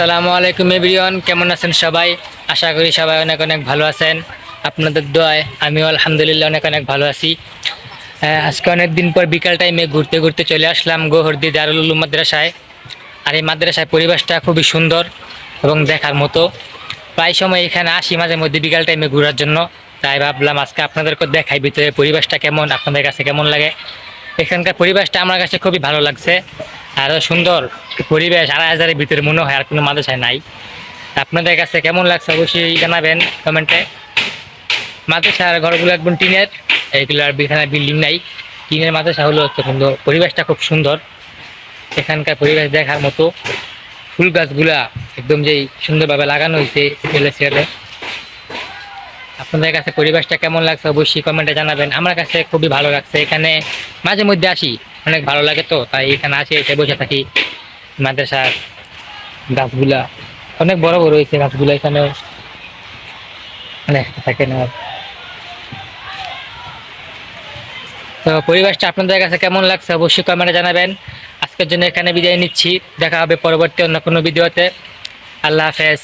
আসসালামু আলাইকুম এভরিওয়ান, কেমন আছেন সবাই? আশা করি সবাই অনেক অনেক ভালো আছেন। আপনাদের দোয়ায় আমিও আলহামদুলিল্লাহ অনেক অনেক ভালো আছি। আজকে অনেক দিন পর বিকাল টাইমে ঘুরতে ঘুরতে চলে আসলাম গোহরদি দারুল মাদ্রাসায়। আর এই মাদ্রাসায় পরিবেশটা খুবই সুন্দর এবং দেখার মতো। প্রায় সময় এখানে আসি মাঝে মধ্যে বিকাল টাইমে ঘোরার জন্য। তাই ভাবলাম আজকে আপনাদেরকে দেখাই ভিতরে পরিবেশটা কেমন, আপনাদের কাছে কেমন লাগে। এখানকার পরিবেশটা আমার কাছে খুবই ভালো লাগছে। আরও সুন্দর পরিবেশ, আড়াই হাজারের ভিতরে মনে হয় আর কোনো মাদ্রাসায় নাই। আপনাদের কাছে কেমন লাগছে অবশ্যই জানাবেন কমেন্টে মাদ্রাসার ঘরগুলো একদম টিনের এইগুলো আর এখানে বিল্ডিং নাই। টিনের মাদ্রাসা হলো সুন্দর পরিবেশটা খুব সুন্দর। এখানকার পরিবেশ দেখার মতো। ফুল গাছগুলা একদম যেই সুন্দরভাবে লাগানো হয়েছে ছেলে ছেলে আপনাদের কাছে পরিবেশটা কেমন লাগছে অবশ্যই কমেন্টে জানাবেন। আমার কাছে খুবই ভালো লাগছে। এখানে মাঝে মধ্যে আসি। অনেক ভালো লাগে তো, তাই এখানে আসি, এসে বসে থাকি। মাদ্রাসার গাছগুলা অনেক বড় বড় হয়েছে, গাছগুলো এখানে দেখতে থাকেন আর তো পরিবেশটা আপনাদের কাছে কেমন লাগছে অবশ্যই কমেন্টে জানাবেন। আজকের জন্য এখানে বিদায় নিচ্ছি, দেখা হবে পরবর্তী অন্য কোনো ভিডিওতে। আল্লাহ হাফেজ।